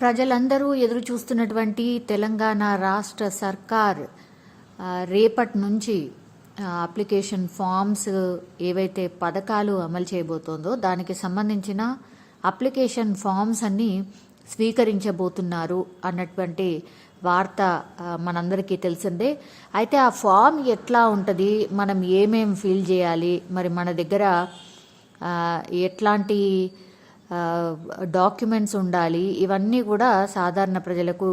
ప్రజలందరూ ఎదురు చూస్తున్నటువంటి తెలంగాణ రాష్ట్ర సర్కార్ రేపటి నుంచి అప్లికేషన్ ఫామ్స్ ఏవైతే పథకాలు అమలు చేయబోతోందో దానికి సంబంధించిన అప్లికేషన్ ఫామ్స్ అన్ని స్వీకరించబోతున్నారు అన్నటువంటి వార్త మనందరికీ తెలిసిందే. అయితే ఆ ఫామ్ ఎట్లా ఉంటుంది? మనం ఏమేం ఫీల్ చేయాలి? మరి మన దగ్గర ఎట్లాంటి డాక్యుమెంట్స్ ఉండాలి. ఇవన్నీ కూడా సాధారణ ప్రజలకు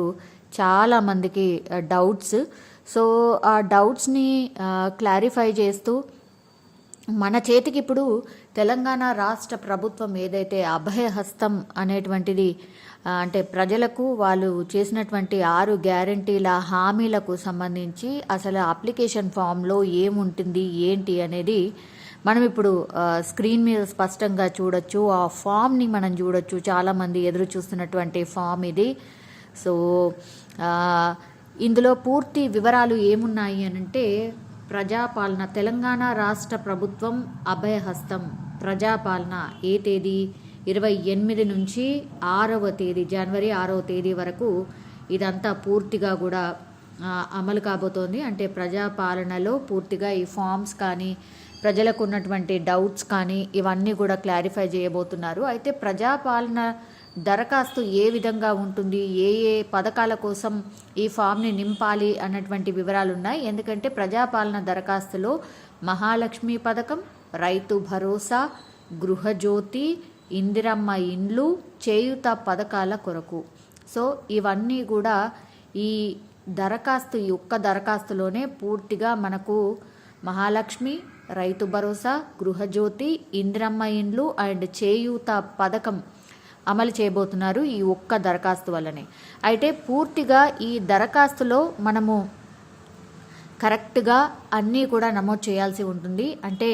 చాలా మందికి డౌట్స్ సో ఆ డౌట్స్ని క్లారిఫై చేస్తూ మన చేతికి ఇప్పుడు తెలంగాణ రాష్ట్ర ప్రభుత్వం ఏదైతే అభయహస్తం అనేటువంటిది అంటే ప్రజలకు వాళ్ళు చేసినటువంటి ఆరు గ్యారంటీల హామీలకు సంబంధించి అసలు అప్లికేషన్ ఫామ్లో ఏముంటుంది ఏంటి అనేది మనం ఇప్పుడు స్క్రీన్ మీద స్పష్టంగా చూడొచ్చు ఆ ఫామ్ని మనం చూడొచ్చు. చాలామంది ఎదురు చూస్తున్నటువంటి ఫామ్ ఇది. సో ఇందులో పూర్తి వివరాలు ఏమున్నాయి అనంటే ప్రజాపాలన తెలంగాణ రాష్ట్ర ప్రభుత్వం అభయహస్తం. ప్రజాపాలన ఏ తేదీ? ఇరవై ఎనిమిది నుంచి ఆరవ తేదీ జనవరి ఆరవ తేదీ వరకు ఇదంతా పూర్తిగా కూడా అమలు కాబోతోంది. అంటే ప్రజాపాలనలో పూర్తిగా ఈ ఫామ్స్ కానీ ప్రజలకు ఉన్నటువంటి డౌట్స్ కానీ ఇవన్నీ కూడా క్లారిఫై చేయబోతున్నారు. అయితే ప్రజాపాలన దరఖాస్తు ఏ విధంగా ఉంటుంది? ఏ ఏ పథకాల కోసం ఈ ఫామ్ని నింపాలి అన్నటువంటి వివరాలు ఉన్నాయి. ఎందుకంటే ప్రజాపాలన దరఖాస్తులో మహాలక్ష్మి పథకం రైతు భరోసా గృహజ్యోతి ఇందిరమ్మ ఇండ్లు చేయుత పథకాల కొరకు. సో ఇవన్నీ కూడా ఈ దరఖాస్తు ఈ ఒక్క దరఖాస్తులోనే పూర్తిగా మనకు మహాలక్ష్మి రైతు భరోసా గృహజ్యోతి ఇందిరమ్మ ఇండ్లు అండ్ చేయూత పథకం అమలు చేయబోతున్నారు ఈ ఒక్క దరఖాస్తు వల్లనే. అయితే పూర్తిగా ఈ దరఖాస్తులో మనము కరెక్ట్గా అన్నీ కూడా నమోదు చేయాల్సి ఉంటుంది. అంటే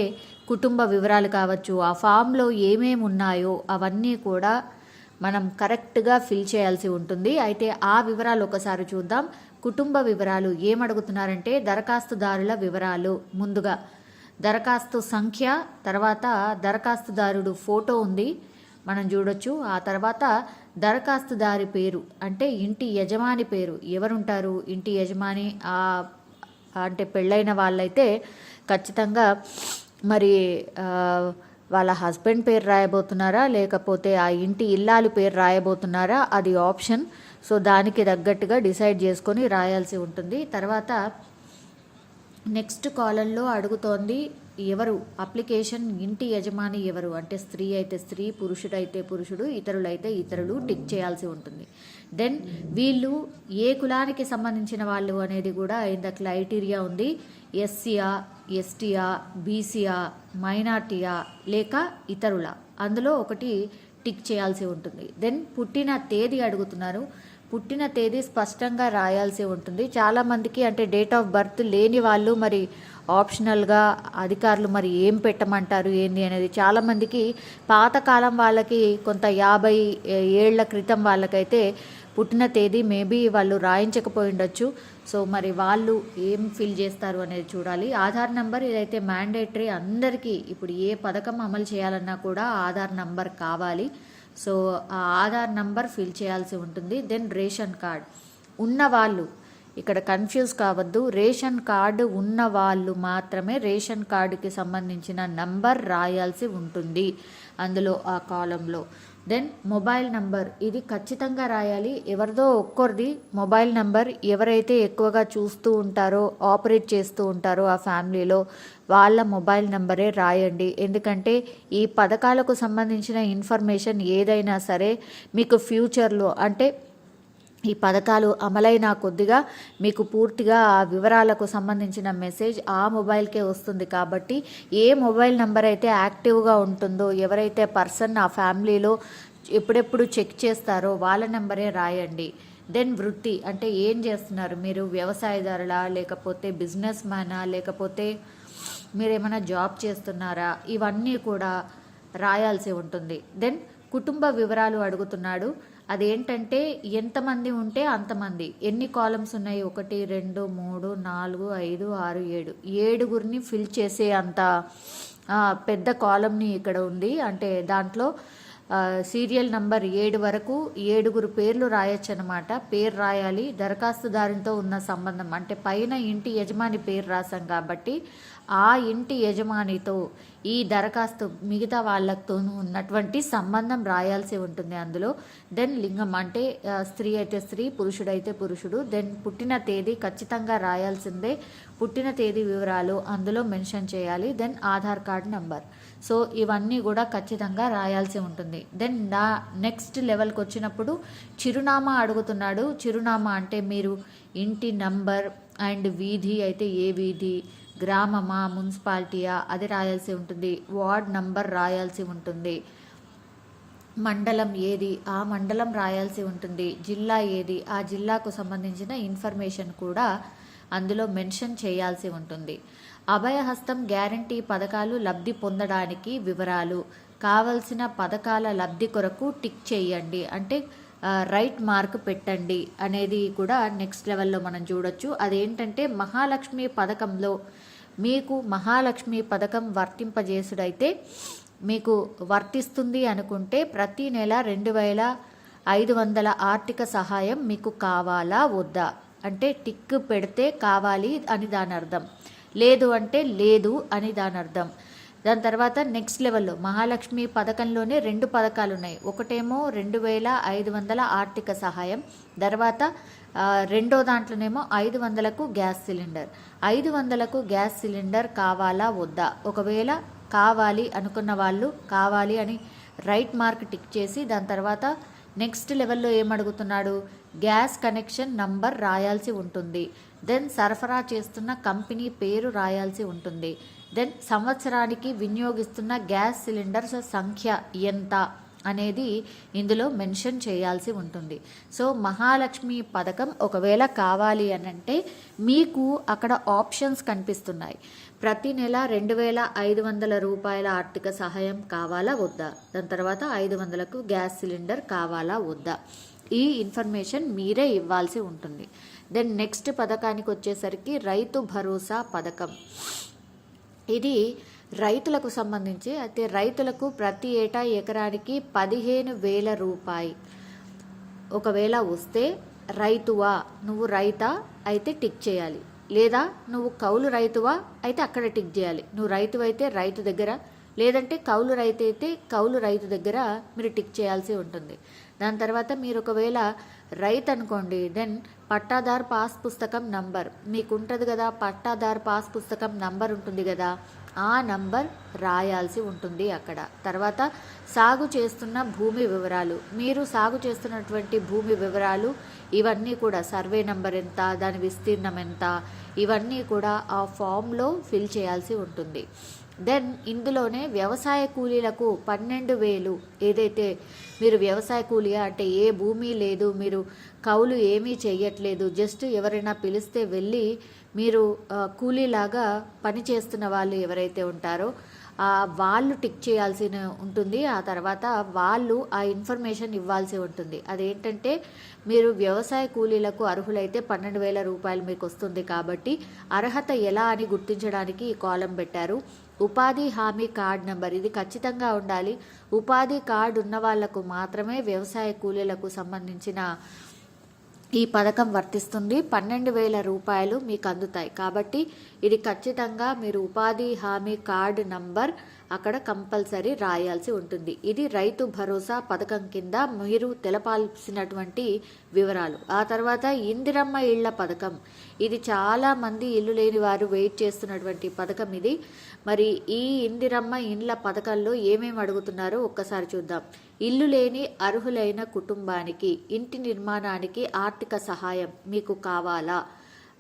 కుటుంబ వివరాలు కావచ్చు ఆ ఫామ్లో ఏమేమి ఉన్నాయో అవన్నీ కూడా మనం కరెక్ట్గా ఫిల్ చేయాల్సి ఉంటుంది. అయితే ఆ వివరాలు ఒకసారి చూద్దాం. కుటుంబ వివరాలు ఏమడుగుతున్నారంటే దరఖాస్తుదారుల వివరాలు ముందుగా. దరఖాస్తు సంఖ్య తర్వాత దరఖాస్తుదారుడు ఫోటో ఉంది మనం చూడొచ్చు. ఆ తర్వాత దరఖాస్తుదారి పేరు అంటే ఇంటి యజమాని పేరు. ఎవరుంటారు? ఇంటి యజమాని అంటే పెళ్ళైన వాళ్ళైతే ఖచ్చితంగా మరి వాళ్ళ హస్బెండ్ పేరు రాయబోతున్నారా? లేకపోతే ఆ ఇంటి ఇల్లాలు పేరు రాయబోతున్నారా? అది ఆప్షన్. సో దానికి తగ్గట్టుగా డిసైడ్ చేసుకొని రాయాల్సి ఉంటుంది. తర్వాత నెక్స్ట్ కాలంలో అడుగుతోంది ఎవరు? అప్లికేషన్ ఇంటి యజమాని ఎవరు? అంటే స్త్రీ అయితే స్త్రీ పురుషుడైతే పురుషుడు ఇతరులైతే ఇతరులు టిక్ చేయాల్సి ఉంటుంది. దెన్ వీళ్ళు ఏ కులానికి సంబంధించిన వాళ్ళు అనేది కూడా ఇంత క్రైటీరియా ఉంది. ఎస్సీయా ఎస్టీయా బీసీయా మైనార్టీయా లేక ఇతరుల. అందులో ఒకటి టిక్ చేయాల్సి ఉంటుంది. దెన్ పుట్టిన తేదీ అడుగుతున్నారు. పుట్టిన తేదీ స్పష్టంగా రాయాల్సి ఉంటుంది. చాలామందికి అంటే డేట్ ఆఫ్ బర్త్ లేని వాళ్ళు మరి ఆప్షనల్గా అధికారులు మరి ఏం పెట్టమంటారు ఏంది అనేది చాలామందికి పాతకాలం వాళ్ళకి కొంత యాభై ఏళ్ళ క్రితం వాళ్ళకైతే పుట్టిన తేదీ మేబీ వాళ్ళు రాయించకపోయి ఉండొచ్చు. సో మరి వాళ్ళు ఏం ఫిల్ చేస్తారు అనేది చూడాలి. ఆధార్ నంబర్ ఇదైతే మ్యాండేటరీ అందరికీ ఇప్పుడు ఏ పథకం అమలు చేయాలన్నా కూడా ఆధార్ నంబర్ కావాలి. సో ఆ ఆధార్ నంబర్ ఫిల్ చేయాల్సి ఉంటుంది. Then ration card. ఉన్నవాళ్ళు ఇక్కడ కన్ఫ్యూజ్ కావద్దు రేషన్ కార్డు ఉన్న వాళ్ళు మాత్రమే రేషన్ కార్డుకి సంబంధించిన నంబర్ రాయాల్సి ఉంటుంది. అందులో ఆ కాలంలో. Then mobile number. ఇది ఖచ్చితంగా రాయాలి. ఎవరిదో ఒక్కరిది మొబైల్ నంబర్ ఎవరైతే ఎక్కువగా చూస్తూ ఉంటారో ఆపరేట్ చేస్తూ ఉంటారో ఆ ఫ్యామిలీలో వాళ్ళ మొబైల్ నంబరే రాయండి. ఎందుకంటే ఈ పథకాలకు సంబంధించిన ఇన్ఫర్మేషన్ ఏదైనా సరే మీకు ఫ్యూచర్లో అంటే ఈ పథకాలు అమలైన కొద్దిగా మీకు పూర్తిగా ఆ వివరాలకు సంబంధించిన మెసేజ్ ఆ మొబైల్కే వస్తుంది కాబట్టి ఏ మొబైల్ నెంబర్ అయితే యాక్టివ్గా ఉంటుందో ఎవరైతే పర్సన్ ఆ ఫ్యామిలీలో ఎప్పుడెప్పుడు చెక్ చేస్తారో వాళ్ళ నెంబరే రాయండి. దెన్ వృత్తి అంటే ఏం చేస్తున్నారు? మీరు వ్యవసాయదారులా లేకపోతే బిజినెస్ మ్యానా లేకపోతే మీరు ఏమైనా జాబ్ చేస్తున్నారా? ఇవన్నీ కూడా రాయాల్సి ఉంటుంది. దెన్ కుటుంబ వివరాలు అడుగుతున్నాడు. అదేంటంటే ఎంతమంది ఉంటే అంతమంది. ఎన్ని కాలమ్స్ ఉన్నాయి? ఒకటి రెండు మూడు నాలుగు ఐదు ఆరు ఏడు. ఏడుగురిని ఫిల్ చేసే అంత పెద్ద కాలంని ఇక్కడ ఉంది. అంటే దాంట్లో సీరియల్ నంబర్ ఏడు వరకు ఏడుగురు పేర్లు రాయొచ్చు అనమాట పేరు రాయాలి దరఖాస్తుదారునితో ఉన్న సంబంధం. అంటే పైన ఇంటి యజమాని పేరు రాసాం కాబట్టి ఆ ఇంటి యజమానితో ఈ దరఖాస్తు మిగతా వాళ్ళతో ఉన్నటువంటి సంబంధం రాయాల్సి ఉంటుంది అందులో. దెన్ లింగం అంటే స్త్రీ అయితే స్త్రీ పురుషుడైతే పురుషుడు. దెన్ పుట్టిన తేదీ ఖచ్చితంగా రాయాల్సిందే. పుట్టిన తేదీ వివరాలు అందులో మెన్షన్ చేయాలి. Then Aadhaar card number. So ఇవన్నీ కూడా ఖచ్చితంగా రాయాల్సి ఉంటుంది. దెన్ నా నెక్స్ట్ లెవెల్కి వచ్చినప్పుడు చిరునామా అడుగుతున్నాడు. చిరునామా అంటే మీరు ఇంటి నంబర్ అండ్ వీధి అయితే ఏ వీధి గ్రామమా మున్సిపాలిటీయా అది రాయాల్సి ఉంటుంది. వార్డ్ నంబర్ రాయాల్సి ఉంటుంది. మండలం ఏది ఆ మండలం రాయాల్సి ఉంటుంది. జిల్లా ఏది ఆ జిల్లాకు సంబంధించిన ఇన్ఫర్మేషన్ కూడా అందులో మెన్షన్ చేయాల్సి ఉంటుంది. అభయహస్తం గ్యారంటీ పథకాలు లబ్ధి పొందడానికి వివరాలు. కావలసిన పథకాల లబ్ధి కొరకు టిక్ చేయండి. అంటే రైట్ మార్క్ పెట్టండి అనేది కూడా నెక్స్ట్ లెవెల్లో మనం చూడొచ్చు. అదేంటంటే మహాలక్ష్మి పథకంలో మీకు మహాలక్ష్మి పథకం వర్తింపజేసుడైతే మీకు వర్తిస్తుంది అనుకుంటే ప్రతి నెల రెండు వేల ఐదు వందల ఆర్థిక సహాయం మీకు కావాలా? వద్దా? అంటే టిక్ పెడితే కావాలి అని దాని అర్థం. లేదు అంటే లేదు అని దాని అర్థం. దాని తర్వాత నెక్స్ట్ లెవెల్లో మహాలక్ష్మి పథకంలోనే రెండు పథకాలు ఉన్నాయి ఒకటేమో రెండు వేల ఐదు వందల ఆర్థిక సహాయం తర్వాత రెండో దాంట్లోనేమో ఐదు వందలకు గ్యాస్ సిలిండర్. ఐదు వందలకు గ్యాస్ సిలిండర్ కావాలా వద్దా? ఒకవేళ కావాలి అనుకున్న వాళ్ళు కావాలి అని రైట్ మార్క్ టిక్ చేసి దాని తర్వాత నెక్స్ట్ లెవెల్లో ఏమడుగుతున్నాడు? గ్యాస్ కనెక్షన్ నంబర్ రాయాల్సి ఉంటుంది. దెన్ సరఫరా చేస్తున్న కంపెనీ పేరు రాయాల్సి ఉంటుంది. దెన్ సంవత్సరానికి వినియోగిస్తున్న గ్యాస్ సిలిండర్స్ సంఖ్య ఎంత అనేది ఇందులో మెన్షన్ చేయాల్సి ఉంటుంది. సో మహాలక్ష్మి పథకం ఒకవేళ కావాలి అని అంటే మీకు అక్కడ ఆప్షన్స్ కనిపిస్తున్నాయి. ప్రతి నెల రెండు వేల ఐదు వందల రూపాయల ఆర్థిక సహాయం కావాలా వద్దా? దాని తర్వాత ఐదు వందలకు గ్యాస్ సిలిండర్ కావాలా వద్దా? ఈ ఇన్ఫర్మేషన్ మీరే ఇవ్వాల్సి ఉంటుంది. దెన్ నెక్స్ట్ పథకానికి వచ్చేసరికి రైతు భరోసా పథకం. ఇది రైతులకు సంబంధించి అయితే రైతులకు ప్రతి ఏటా ఎకరానికి పదిహేను వేల రూపాయి. ఒకవేళ వస్తే రైతువా నువ్వు రైతా అయితే టిక్ చేయాలి. లేదా నువ్వు కౌలు రైతువా అయితే అక్కడ టిక్ చేయాలి. నువ్వు రైతు అయితే రైతు దగ్గర లేదంటే కౌలు రైతు అయితే కౌలు రైతు దగ్గర మీరు టిక్ చేయాల్సి ఉంటుంది. దాని తర్వాత మీరు ఒకవేళ రైతు అనుకోండి దెన్ పట్టాదార్ పాస్ పుస్తకం నంబర్. మీకు ఉంటుంది కదా పట్టాదార్ పాస్ పుస్తకం నంబర్ ఉంటుంది కదా ఆ నంబర్ రాయాల్సి ఉంటుంది అక్కడ. తర్వాత సాగు చేస్తున్న భూమి వివరాలు. మీరు సాగు చేస్తున్నటువంటి భూమి వివరాలు ఇవన్నీ కూడా సర్వే నంబర్ ఎంత దాని విస్తీర్ణం ఎంత ఇవన్నీ కూడా ఆ ఫామ్లో ఫిల్ చేయాల్సి ఉంటుంది. దెన్ ఇందులోనే వ్యవసాయ కూలీలకు పన్నెండు వేలు. ఏదైతే మీరు వ్యవసాయ కూలీ అంటే ఏ భూమి లేదు మీరు కౌలు ఏమీ చేయట్లేదు జస్ట్ ఎవరైనా పిలిస్తే వెళ్ళి మీరు కూలీలాగా పని చేస్తున్న వాళ్ళు ఎవరైతే ఉంటారో ఆ, వాళ్ళు టిక్ చేయాల్సి ఉంటుంది. ఆ తర్వాత వాళ్ళు ఆ ఇన్ఫర్మేషన్ ఇవ్వాల్సి ఉంటుంది. అదేంటంటే మీరు వ్యవసాయ కూలీలకు అర్హులైతే పన్నెండు వేల రూపాయలు మీకు వస్తుంది కాబట్టి అర్హత ఎలా అని గుర్తించడానికి ఈ కాలం పెట్టారు. ఉపాధి హామీ కార్డ్ నెంబర్. ఇది ఖచ్చితంగా ఉండాలి. ఉపాధి కార్డు ఉన్న వాళ్ళకు మాత్రమే వ్యవసాయ కూలీలకు సంబంధించిన ఈ పథకం వర్తిస్తుంది. పన్నెండు వేల రూపాయలు మీకు అందుతాయి. కాబట్టి ఇది ఖచ్చితంగా మీరు ఉపాధి హామీ కార్డు నంబర్ అక్కడ కంపల్సరీ రాయాల్సి ఉంటుంది. ఇది రైతు భరోసా పథకం కింద మీరు తెలపాల్సినటువంటి వివరాలు. ఆ తర్వాత ఇందిరమ్మ ఇళ్ళ పథకం. ఇది చాలా మంది ఇల్లు లేని వారు వెయిట్ చేస్తున్నటువంటి పథకం ఇది. మరి ఈ ఇందిరమ్మ ఇండ్ల పథకంలో ఏమేమి అడుగుతున్నారో ఒక్కసారి చూద్దాం. ఇల్లు లేని అర్హులైన కుటుంబానికి ఇంటి నిర్మాణానికి ఆర్థిక సహాయం మీకు కావాలా?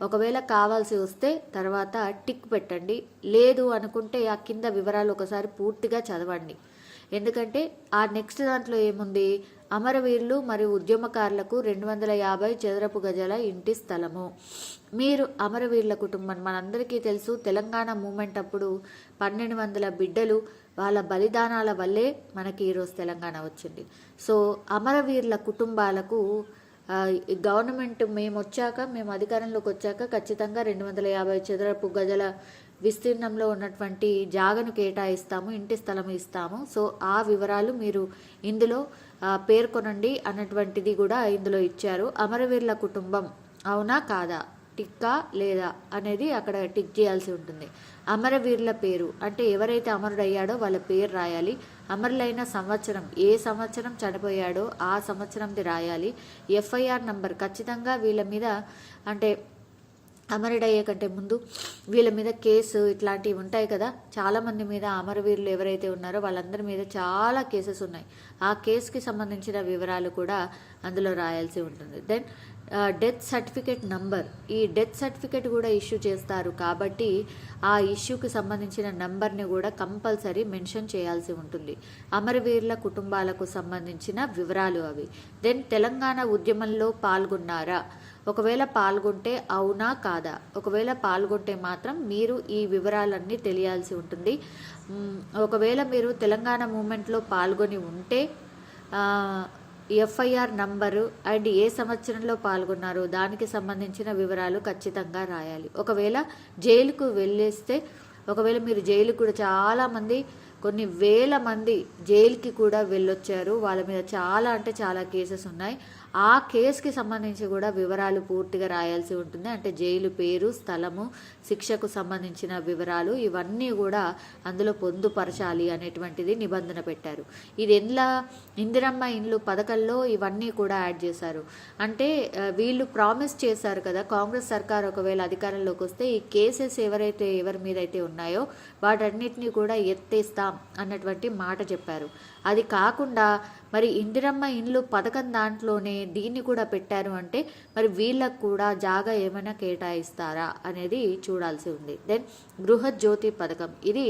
ఒకవేళ కావాల్సి వస్తే తర్వాత టిక్ పెట్టండి. లేదు అనుకుంటే ఆ కింద వివరాలు ఒకసారి పూర్తిగా చదవండి. ఎందుకంటే ఆ నెక్స్ట్ దాంట్లో ఏముంది? అమరవీరులు మరియు ఉద్యమకారులకు రెండు వందల యాభై చదరపు గజాల ఇంటి స్థలము. మీరు అమరవీరుల కుటుంబం మనందరికీ తెలుసు తెలంగాణ మూమెంట్ అప్పుడు పన్నెండు వందల బిడ్డలు వాళ్ళ బలిదానాల వల్లే మనకి ఈరోజు తెలంగాణ వచ్చింది. సో అమరవీరుల కుటుంబాలకు గవర్నమెంట్ మేము వచ్చాక మేము అధికారంలోకి వచ్చాక ఖచ్చితంగా రెండు వందల యాభై చదరపు గజల విస్తీర్ణంలో ఉన్నటువంటి జాగను కేటాయిస్తాము ఇంటి స్థలం ఇస్తాము. సో ఆ వివరాలు మీరు ఇందులో పేర్కొనండి అన్నటువంటిది కూడా ఇందులో ఇచ్చారు. అమరవీరుల కుటుంబం అవునా కాదా? టిక్కా లేదా అనేది అక్కడ టిక్ చేయాల్సి ఉంటుంది. అమరవీరుల పేరు అంటే ఎవరైతే అమరుడయ్యాడో వాళ్ళ పేరు రాయాలి. అమరులైన సంవత్సరం ఏ సంవత్సరం చనిపోయాడో ఆ సంవత్సరంది రాయాలి. ఎఫ్ఐఆర్ నంబర్ ఖచ్చితంగా వీళ్ళ మీద అంటే అమరుడయ్యే కంటే ముందు వీళ్ళ మీద కేసు ఇట్లాంటివి ఉంటాయి కదా. చాలా మంది మీద అమరవీరులు ఎవరైతే ఉన్నారో వాళ్ళందరి మీద చాలా కేసెస్ ఉన్నాయి. ఆ కేసుకి సంబంధించిన వివరాలు కూడా అందులో రాయాల్సి ఉంటుంది. దెన్ డెత్ సర్టిఫికేట్ నంబర్ ఈ డెత్ సర్టిఫికేట్ కూడా ఇష్యూ చేస్తారు కాబట్టి ఆ ఇష్యూకి సంబంధించిన నంబర్ని కూడా కంపల్సరీ మెన్షన్ చేయాల్సి ఉంటుంది. అమరవీరుల కుటుంబాలకు సంబంధించిన వివరాలు అవి. దెన్ తెలంగాణ ఉద్యమంలో పాల్గొన్నారా? ఒకవేళ పాల్గొంటే అవునా కాదా? ఒకవేళ పాల్గొంటే మాత్రం మీరు ఈ వివరాలన్నీ తెలియాల్సి ఉంటుంది. ఒకవేళ మీరు తెలంగాణ మూమెంట్లో పాల్గొని ఉంటే ఎఫ్ఐఆర్ నంబరు అండ్ ఏ సంవత్సరంలో పాల్గొన్నారు దానికి సంబంధించిన వివరాలు ఖచ్చితంగా రాయాలి. ఒకవేళ జైలుకు వెళ్ళేస్తే ఒకవేళ మీరు జైలు కూడా చాలామంది కొన్ని వేల మంది జైలుకి కూడా వెళ్ళొచ్చారు. వాళ్ళ మీద చాలా అంటే చాలా కేసెస్ ఉన్నాయి. ఆ కేసుకి సంబంధించి కూడా వివరాలు పూర్తిగా రాయాల్సి ఉంటుంది. అంటే జైలు పేరు స్థలము శిక్షకు సంబంధించిన వివరాలు ఇవన్నీ కూడా అందులో పొందుపరచాలి అనేటువంటిది నిబంధన పెట్టారు. ఇది ఎండ్ల ఇందిరమ్మ ఇండ్లు పథకంలో ఇవన్నీ కూడా యాడ్ చేశారు. అంటే వీళ్ళు ప్రామిస్ చేశారు కదా కాంగ్రెస్ సర్కార్ ఒకవేళ అధికారంలోకి వస్తే ఈ కేసెస్ ఎవరైతే ఎవరి మీద అయితే ఉన్నాయో వాటన్నిటిని కూడా ఎత్తేస్తాం అన్నటువంటి మాట చెప్పారు. అది కాకుండా మరి ఇందిరమ్మ ఇండ్లు పథకం దాంట్లోనే దీన్ని కూడా పెట్టారు అంటే మరి వీళ్ళకు కూడా జాగా ఏమైనా కేటాయిస్తారా అనేది చూడాల్సి ఉంది. దెన్ గృహజ్యోతి పథకం. ఇది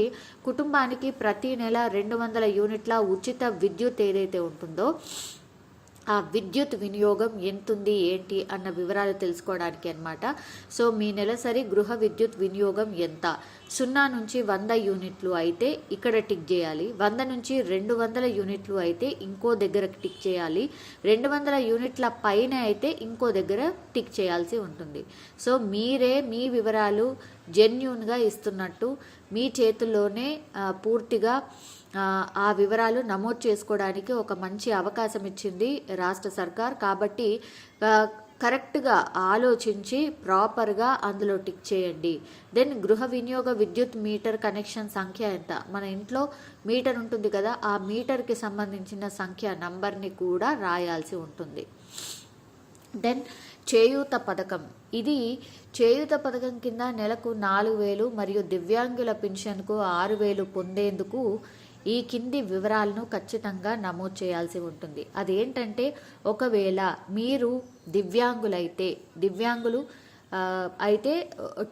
కుటుంబానికి ప్రతి నెల రెండు వందల యూనిట్ల ఉచిత విద్యుత్ ఏదైతే ఉంటుందో ఆ విద్యుత్ వినియోగం ఎంతుంది ఏంటి అన్న వివరాలు తెలుసుకోవడానికి అన్నమాట. సో మీ నెలసరి గృహ విద్యుత్ వినియోగం ఎంత? సున్నా నుంచి వంద యూనిట్లు అయితే ఇక్కడ టిక్ చేయాలి. వంద నుంచి రెండు వందల యూనిట్లు అయితే ఇంకో దగ్గర టిక్ చేయాలి. రెండు వందల యూనిట్ల పైన అయితే ఇంకో దగ్గర టిక్ చేయాల్సి ఉంటుంది. సో మీరే మీ వివరాలు జెన్యున్గా ఇస్తున్నట్టు మీ చేతుల్లోనే పూర్తిగా ఆ, వివరాలు నమోదు చేసుకోవడానికి ఒక మంచి అవకాశం ఇచ్చింది రాష్ట్ర సర్కార్. కాబట్టి కరెక్ట్గా ఆలోచించి ప్రాపర్గా అందులో టిక్ చేయండి. దెన్ గృహ వినియోగ విద్యుత్ మీటర్ కనెక్షన్ సంఖ్య ఎంత? మన ఇంట్లో మీటర్ ఉంటుంది కదా ఆ మీటర్కి సంబంధించిన సంఖ్య నంబర్ని కూడా రాయాల్సి ఉంటుంది. దెన్ చేయూత పథకం. ఇది చేయూత పథకం కింద నెలకు నాలుగు వేలు మరియు దివ్యాంగుల పెన్షన్కు ఆరు వేలు పొందేందుకు ఈ కింది వివరాలను ఖచ్చితంగా నమోదు చేయాల్సి ఉంటుంది. అదేంటంటే ఒకవేళ మీరు దివ్యాంగులైతే దివ్యాంగులు అయితే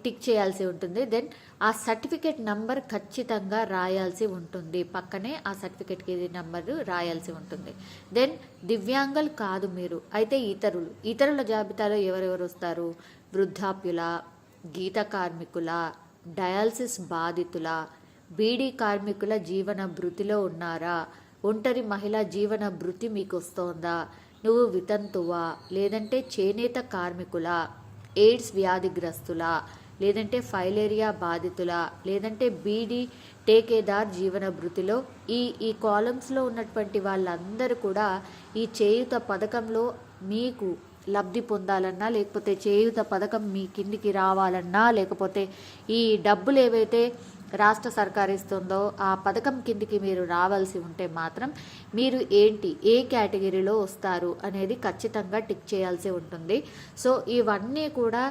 టిక్ చేయాల్సి ఉంటుంది. దెన్ ఆ సర్టిఫికేట్ నంబర్ ఖచ్చితంగా రాయాల్సి ఉంటుంది. పక్కనే ఆ సర్టిఫికేట్కి నంబర్ రాయాల్సి ఉంటుంది. దెన్ దివ్యాంగులు కాదు మీరు అయితే ఇతరులు. ఇతరుల జాబితాలో ఎవరెవరు వస్తారు? వృద్ధాప్యుల గీత కార్మికుల డయాలసిస్ బాధితుల బీడీ కార్మికుల జీవన భృతిలో ఉన్నారా? ఒంటరి మహిళ జీవన భృతి మీకు వస్తోందా నువ్వు వితంతువా? లేదంటే చేనేత కార్మికుల? ఎయిడ్స్ వ్యాధిగ్రస్తుల? లేదంటే ఫైలేరియా బాధితుల? లేదంటే బీడీ టేకేదార్ జీవన భృతిలో? ఈ ఈ కాలమ్స్లో ఉన్నటువంటి వాళ్ళందరూ కూడా ఈ చేయుత పథకంలో మీకు లబ్ధి పొందాలన్నా లేకపోతే చేయుత పథకం మీ కిందికి రావాలన్నా లేకపోతే ఈ డబ్బులు ఏవైతే రాష్ట్ర సర్కార్ ఇస్తుందో ఆ పథకం కిందికి మీరు రావాల్సి ఉంటే మాత్రం మీరు ఏంటి ఏ కేటగిరీలో వస్తారు అనేది ఖచ్చితంగా టిక్ చేయాల్సి ఉంటుంది. సో ఇవన్నీ కూడా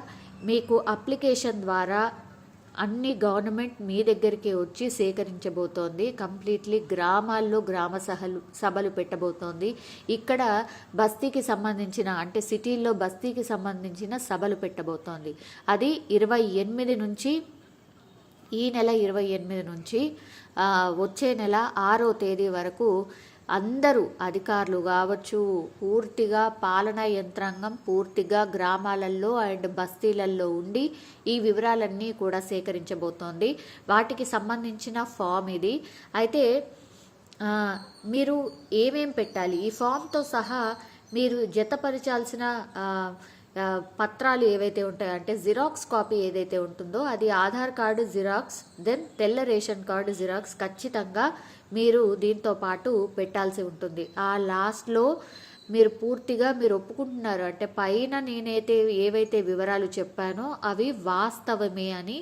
మీకు అప్లికేషన్ ద్వారా అన్ని గవర్నమెంట్ మీ దగ్గరికి వచ్చి సేకరించబోతోంది. కంప్లీట్లీ గ్రామాల్లో గ్రామ సహలు సభలు పెట్టబోతోంది. ఇక్కడ బస్తీకి సంబంధించిన అంటే సిటీల్లో బస్తీకి సంబంధించిన సభలు పెట్టబోతోంది. అది ఇరవై ఎనిమిది నుంచి ఈ నెల ఇరవై ఎనిమిది నుంచి వచ్చే నెల ఆరో తేదీ వరకు అందరూ అధికారులు కావచ్చు పూర్తిగా పాలనా యంత్రాంగం పూర్తిగా గ్రామాలలో అండ్ బస్తీలలో ఉండి ఈ వివరాలన్నీ కూడా సేకరించబోతోంది. వాటికి సంబంధించిన ఫామ్ ఇది. అయితే మీరు ఏమేం పెట్టాలి? ఈ ఫామ్తో సహా మీరు జతపరచాల్సిన పత్రాలు ఏవైతే ఉంటాయో అంటే జిరాక్స్ కాపీ ఏదైతే ఉంటుందో అది ఆధార్ కార్డు జిరాక్స్ దెన్ తెల్ల రేషన్ కార్డు జిరాక్స్ ఖచ్చితంగా మీరు దీంతో పాటు పెట్టాల్సి ఉంటుంది. ఆ లాస్ట్లో మీరు పూర్తిగా మీరు ఒప్పుకుంటున్నారు. అంటే పైన నేనైతే ఏవైతే వివరాలు చెప్పానో అవి వాస్తవమే అని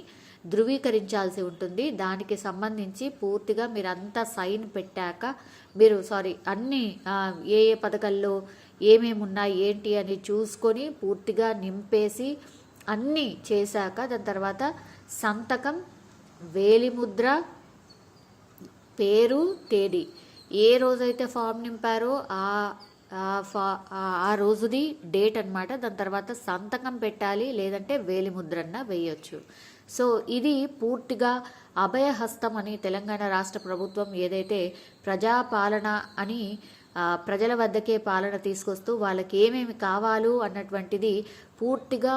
ధృవీకరించాల్సి ఉంటుంది. దానికి సంబంధించి పూర్తిగా మీరు అంతా సైన్ పెట్టాక మీరు సారీ అన్ని ఏ ఏ పథకాల్లో ఏమేమి ఉన్నాయి ఏంటి అని చూసుకొని పూర్తిగా నింపేసి అన్నీ చేశాక దాని తర్వాత సంతకం వేలిముద్ర పేరు తేదీ. ఏ రోజైతే ఫామ్ నింపారో ఆ ఫా ఆ- రోజుది డేట్ అన్నమాట. దాని తర్వాత సంతకం పెట్టాలి లేదంటే వేలిముద్రన్న వేయొచ్చు. సో ఇది పూర్తిగా అభయహస్తం అని తెలంగాణ రాష్ట్ర ప్రభుత్వం ఏదైతే ప్రజాపాలన అని ప్రజల వద్దకే పాలన తీసుకొస్తూ వాళ్ళకి ఏమేమి కావాలో అన్నటువంటిది పూర్తిగా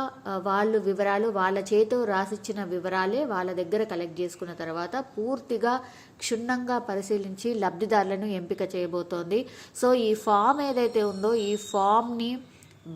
వాళ్ళు వివరాలు వాళ్ళ చేతో రాసిచ్చిన వివరాలే వాళ్ళ దగ్గర కలెక్ట్ చేసుకున్న తర్వాత పూర్తిగా క్షుణ్ణంగా పరిశీలించి లబ్ధిదారులను ఎంపిక చేయబోతోంది. సో ఈ ఫామ్ ఏదైతే ఉందో ఈ ఫామ్ని